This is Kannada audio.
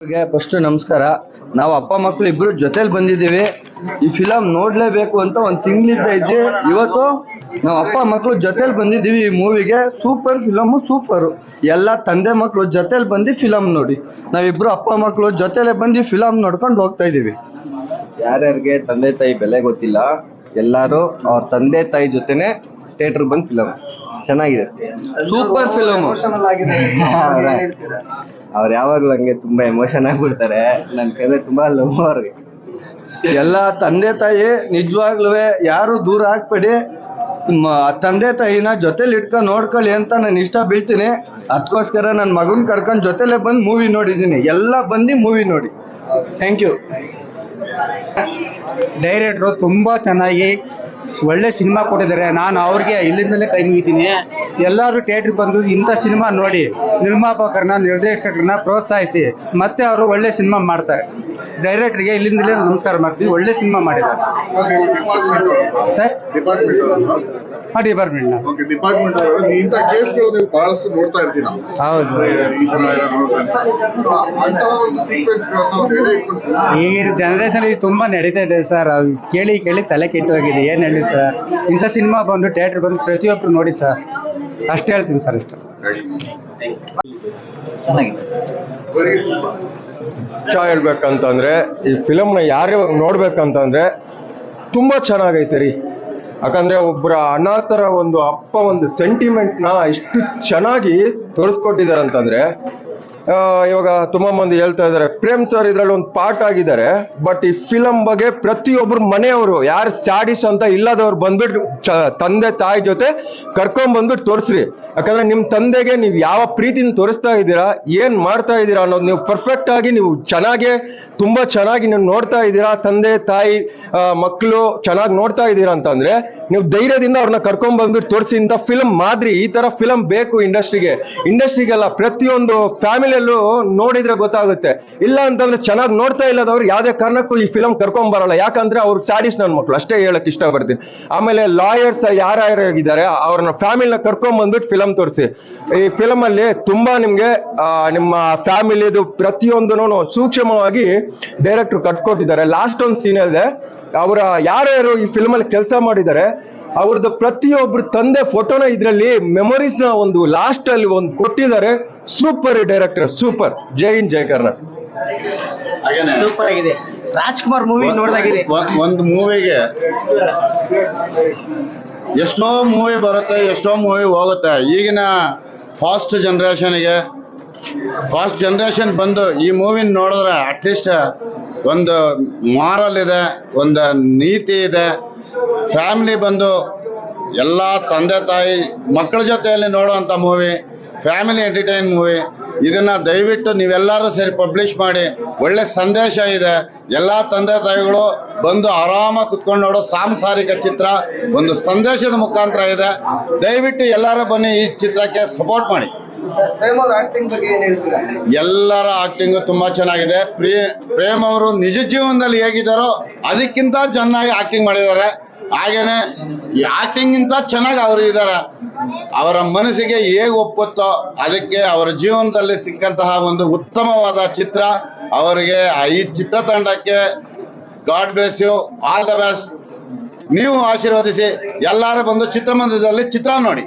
ಗೆ ಫಸ್ಟ್ ನಮಸ್ಕಾರ. ನಾವು ಅಪ್ಪ ಮಕ್ಕಳು ಇಬ್ರು ಜೊತೆಲಿ ಬಂದಿದ್ದೀವಿ. ಈ ಫಿಲಮ್ ನೋಡ್ಲೇಬೇಕು ಅಂತ ಒಂದ್ ತಿಂಗಳಿಂದ ಇದ್ವಿ. ಇವತ್ತು ನಾವು ಅಪ್ಪ ಮಕ್ಕಳು ಜೊತೆಲಿ ಬಂದಿದ್ದೀವಿ ಈ ಮೂವಿಗೆ ಸೂಪರ್ ಫಿಲಮ್ ಸೂಪರ್ ಎಲ್ಲ ತಂದೆ ಮಕ್ಕಳು ಜೊತೆಲಿ ಬಂದು ಫಿಲಮ್ ನೋಡಿ. ನಾವಿಬ್ರು ಅಪ್ಪ ಮಕ್ಕಳು ಜೊತೆಲೆ ಬಂದು ಫಿಲಮ್ ನೋಡ್ಕೊಂಡು ಹೋಗ್ತಾ ಇದೀವಿ ಯಾರ್ಯಾರಿಗೆ ತಂದೆ ತಾಯಿ ಬೆಲೆ ಗೊತ್ತಿಲ್ಲ ಎಲ್ಲಾರು ಅವ್ರ ತಂದೆ ತಾಯಿ ಜೊತೆನೆ ಥಿಯೇಟರ್ ಬಂದ್ ಫಿಲಮ್ ಚೆನ್ನಾಗಿದೆ. ಸೂಪರ್ ಫಿಲಮ್ ಅವ್ರು ಯಾವಾಗ್ಲೂ ಹಂಗೆ ತುಂಬಾ ಎಮೋಷನ್ ಆಗ್ಬಿಡ್ತಾರೆ. ನನ್ ಕೈಲಿ ತುಂಬಾ ಲವ್ ಅವ್ರಿಗೆ. ಎಲ್ಲ ತಂದೆ ತಾಯಿ ನಿಜವಾಗ್ಲೂ ಯಾರು ದೂರ ಹಾಕ್ಬೇಡಿ ಮ- ತಂದೆ ತಾಯಿನ ಜೊತೆಲಿ ಇಟ್ಕೊಂಡು ನೋಡ್ಕೊಳ್ಳಿ ಅಂತ ನಾನು ಇಷ್ಟ ಬೀಳ್ತೀನಿ. ಅದಕ್ಕೋಸ್ಕರ ನನ್ನ ಮಗನ್ ಕರ್ಕೊಂಡು ಜೊತೆಲೆ ಬಂದು ಮೂವಿ ನೋಡಿದ್ದೀನಿ. ಎಲ್ಲ ಬಂದು ಮೂವಿ ನೋಡಿ. ಥ್ಯಾಂಕ್ ಯು ಡೈರೆಕ್ಟ್ರು ತುಂಬಾ ಚೆನ್ನಾಗಿ ಒಳ್ಳೆ ಸಿನಿಮಾ ಕೊಟ್ಟಿದ್ದಾರೆ. ನಾನು ಅವ್ರಿಗೆ ಇಲ್ಲಿಂದಲೇ ಕೈ ಮುಗಿತೀನಿ. ಎಲ್ಲರೂ ಥಿಯೇಟ್ರ್ ಬಂದು ಇಂಥ ಸಿನಿಮಾ ನೋಡಿ ನಿರ್ಮಾಪಕರನ್ನ, ನಿರ್ದೇಶಕರನ್ನ ಪ್ರೋತ್ಸಾಹಿಸಿ, ಮತ್ತೆ ಅವರು ಒಳ್ಳೆ ಸಿನಿಮಾ ಮಾಡ್ತಾರೆ. ಡೈರೆಕ್ಟ್ರಿಗೆ ಇಲ್ಲಿಂದಲೇ ನಮಸ್ಕಾರ ಮಾಡ್ತೀವಿ. ಒಳ್ಳೆ ಸಿನಿಮಾ ಮಾಡಿದ್ದಾರೆ. ಸರ್ ಓಕೆ ಡಿಪಾರ್ಟ್ಮೆಂಟ್ ಇಂಥ ಕೇಸ್ಗಳು ನೀವು ಬಹಳಷ್ಟು ನೋಡ್ತಾ ಇರ್ತೀವಿ ನಾವು ಹೌದು. ಈ ತರ ಎಲ್ಲ ನೋಡ್ತಾ ಇರ್ತೀವಿ. So, ಅಂಥ ಒಂದು ಸೀಕ್ವೆನ್ಸ್ ಗಳನ್ನ ಅವ್ರು ಎದೆ ಇಟ್ಕೊಂಡು ಈಗಿನ ಜನರೇಷನ್ ಇದು ತುಂಬಾ ನಡೀತಾ ಇದೆ ಸರ್ ಕೇಳಿ ಕೇಳಿ ತಲೆ ಕೆಟ್ಟು ಹೋಗಿದೆ. ಏನ್ ಹೇಳಿ ಸರ್ ಇಂಥ ಸಿನಿಮಾ ಬಂದು ಥಿಯೇಟರ್ ಬಂದು ಪ್ರತಿಯೊಬ್ರು ನೋಡಿ ಸರ್ ಅಷ್ಟೇ ಹೇಳ್ತೀನಿ ಸರ್ ಇಷ್ಟು ಚಾ ಹೇಳ್ಬೇಕಂತಂದರೆ ಈ ಫಿಲಮ್ನ ಯಾರೇ ನೋಡ್ಬೇಕಂತಂದ್ರೆ ತುಂಬಾ ಚೆನ್ನಾಗೈತೆ ರೀ ಯಾಕಂದರೆ ಒಬ್ಬರ ಅನಾಥರ ಒಂದು ಅಪ್ಪ ಒಂದು ಸೆಂಟಿಮೆಂಟ್ನ ಇಷ್ಟು ಚೆನ್ನಾಗಿ ತೋರಿಸ್ಕೊಟ್ಟಿದ್ದಾರೆ ಅಂತಂದ್ರೆ ಇವಾಗ ತುಂಬ ಮಂದಿ ಹೇಳ್ತಾ ಇದ್ದಾರೆ, ಪ್ರೇಮ್ ಸರ್ ಇದರಲ್ಲಿ ಒಂದು ಪಾರ್ಟ್ ಆಗಿದ್ದಾರೆ ಬಟ್ ಈ ಫಿಲಮ್ ಬಗ್ಗೆ ಪ್ರತಿಯೊಬ್ಬರು ಮನೆಯವರು, ಯಾರು ಸ್ಯಾಡಿಸ್ ಅಂತ ಇಲ್ಲದವ್ರು ಬಂದ್ಬಿಟ್ಟು ತಂದೆ ತಾಯಿ ಜೊತೆ ಕರ್ಕೊಂಡ್ ಬಂದ್ಬಿಟ್ಟು ತೋರಿಸ್ರಿ. ಯಾಕಂದ್ರೆ ನಿಮ್ ತಂದೆಗೆ ನೀವು ಯಾವ ಪ್ರೀತಿನ ತೋರಿಸ್ತಾ ಇದ್ದೀರಾ, ಏನ್ ಮಾಡ್ತಾ ಇದ್ದೀರಾ ಅನ್ನೋದು ನೀವು ಪರ್ಫೆಕ್ಟ್ ಆಗಿ ನೀವು ಚೆನ್ನಾಗಿ, ತುಂಬಾ ಚೆನ್ನಾಗಿ ನೀವು ನೋಡ್ತಾ ಇದ್ದೀರಾ, ತಂದೆ, ತಾಯಿ ಮಕ್ಕಳು ಚೆನ್ನಾಗಿ ನೋಡ್ತಾ ಇದ್ದೀರಾ ಅಂತಂದ್ರೆ ನೀವು ಧೈರ್ಯದಿಂದ ಅವ್ರನ್ನ ಕರ್ಕೊಂಡ್ ಬಂದ್ಬಿಟ್ಟು ತೋರಿಸಿ ಇಂಥ ಫಿಲಮ್ ಮಾದ್ರಿ. ಈ ತರ ಫಿಲಮ್ ಬೇಕು ಇಂಡಸ್ಟ್ರಿಗೆ ಇಂಡಸ್ಟ್ರಿಗೆಲ್ಲ ಪ್ರತಿಯೊಂದು ಫ್ಯಾಮಿಲಿಯಲ್ಲೂ ನೋಡಿದ್ರೆ ಗೊತ್ತಾಗುತ್ತೆ. ಇಲ್ಲ ಅಂತಂದ್ರೆ ಚೆನ್ನಾಗಿ ನೋಡ್ತಾ ಇಲ್ಲದವ್ರು ಯಾವ್ದೇ ಕಾರಣಕ್ಕೂ ಈ ಫಿಲಮ್ ಕರ್ಕೊಂಡ್ ಬರಲ್ಲ ಯಾಕಂದ್ರೆ ಅವ್ರು ಸ್ಯಾಡಿಸ್ ನನ್ನ ಮಕ್ಕಳು ಅಷ್ಟೇ ಹೇಳಕ್ ಇಷ್ಟಪಡ್ತೀನಿ. ಆಮೇಲೆ ಲಾಯರ್ಸ್ ಯಾರ್ಯಾರಿದ್ದಾರೆ, ಅವ್ರನ್ನ ಫ್ಯಾಮಿಲಿನ ಕರ್ಕೊಂಡ್ ಬಂದ್ಬಿಟ್ಟು ಫಿಲಮ್ ತೋರಿಸಿ. ಈ ಫಿಲಮ್ ಅಲ್ಲಿ ತುಂಬಾ ನಿಮ್ಗೆ ಆ, ನಿಮ್ಮ ಫ್ಯಾಮಿಲಿದು ಪ್ರತಿಯೊಂದು ಸೂಕ್ಷ್ಮವಾಗಿ ಡೈರೆಕ್ಟರ್ ಕಟ್ಕೊಟ್ಟಿದ್ದಾರೆ. ಲಾಸ್ಟ್ ಒಂದು ಸೀನ್ ಇದೆ ಅವರ ಯಾರ್ಯಾರು ಈ ಫಿಲ್ಮ್ ಅಲ್ಲಿ ಕೆಲಸ ಮಾಡಿದ್ದಾರೆ. ಅವ್ರದ್ದು ಪ್ರತಿಯೊಬ್ರು ತಂದೆ ಫೋಟೋನ ಇದ್ರಲ್ಲಿ ಮೆಮೊರೀಸ್ನ ಒಂದು ಲಾಸ್ಟ್ ಅಲ್ಲಿ ಒಂದು ಕೊಟ್ಟಿದ್ದಾರೆ. Super director super. Jai Hind Jai Karnataka. Super ಆಗಿದೆ. ರಾಜ್ಕುಮಾರ್ ಮೂವಿ ನೋಡಿದಾಗಿದೆ. ಒಂದು ಮೂವಿಗೆ ಎಷ್ಟೋ ಮೂವಿ ಬರುತ್ತೆ, ಎಷ್ಟೋ ಮೂವಿ ಹೋಗುತ್ತೆ. ಈಗಿನ ಫಾಸ್ಟ್ ಜನ್ರೇಷನ್ಗೆ ಫಾಸ್ಟ್ ಜನ್ರೇಷನ್ ಬಂದು ಈ ಮೂವಿನ ನೋಡಿದ್ರೆ ಅಟ್ಲೀಸ್ಟ್ ಒಂದು ಮಾರಲ್ ಇದೆ, ಒಂದು ನೀತಿ ಇದೆ. ಫ್ಯಾಮಿಲಿ ಬಂದು ಎಲ್ಲ ತಂದೆ, ತಾಯಿ, ಮಕ್ಕಳ ಜೊತೆಯಲ್ಲಿ ನೋಡುವಂಥ ಮೂವಿ ಫ್ಯಾಮಿಲಿ ಎಂಟರ್ಟೈನ್ ಮೂವಿ. ಇದನ್ನು ದಯವಿಟ್ಟು ನೀವೆಲ್ಲರೂ ಸೇರಿ ಪಬ್ಲಿಷ್ ಮಾಡಿ ಒಳ್ಳೆ ಸಂದೇಶ ಇದೆ. ಎಲ್ಲ ತಂದೆ ತಾಯಿಗಳು ಬಂದು ಆರಾಮಾಗಿ ಕುತ್ಕೊಂಡು ನೋಡೋ ಸಾಂಸಾರಿಕ ಚಿತ್ರ ಒಂದು ಸಂದೇಶದ ಮುಖಾಂತರ ಇದೆ. ದಯವಿಟ್ಟು ಎಲ್ಲರೂ ಬನ್ನಿ ಈ ಚಿತ್ರಕ್ಕೆ ಸಪೋರ್ಟ್ ಮಾಡಿ. ಎಲ್ಲರ ಆಕ್ಟಿಂಗ್ ತುಂಬಾ ಚೆನ್ನಾಗಿದೆ. ಪ್ರೀ ಪ್ರೇಮ್ ಅವರು ನಿಜ ಜೀವನದಲ್ಲಿ ಹೇಗಿದ್ದಾರೋ ಅದಕ್ಕಿಂತ ಚೆನ್ನಾಗಿ ಆಕ್ಟಿಂಗ್ ಮಾಡಿದ್ದಾರೆ. ಹಾಗೇನೆ ಆಕ್ಟಿಂಗ್ ಇಂತ ಚೆನ್ನಾಗಿ ಅವರು ಇದ್ದಾರೆ. ಅವರ ಮನಸ್ಸಿಗೆ ಹೇಗೆ ಒಪ್ಪುತ್ತೋ ಅದಕ್ಕೆ ಅವರ ಜೀವನದಲ್ಲಿ ಸಿಕ್ಕಂತಹ ಒಂದು ಉತ್ತಮವಾದ ಚಿತ್ರ. ಅವರಿಗೆ ಈ ಚಿತ್ರ ತಂಡಕ್ಕೆ God bless you all the best ನೀವು ಆಶೀರ್ವದಿಸಿ, ಎಲ್ಲರೂ ಬಂದು ಚಿತ್ರಮಂದಿರದಲ್ಲಿ ಚಿತ್ರ ನೋಡಿ.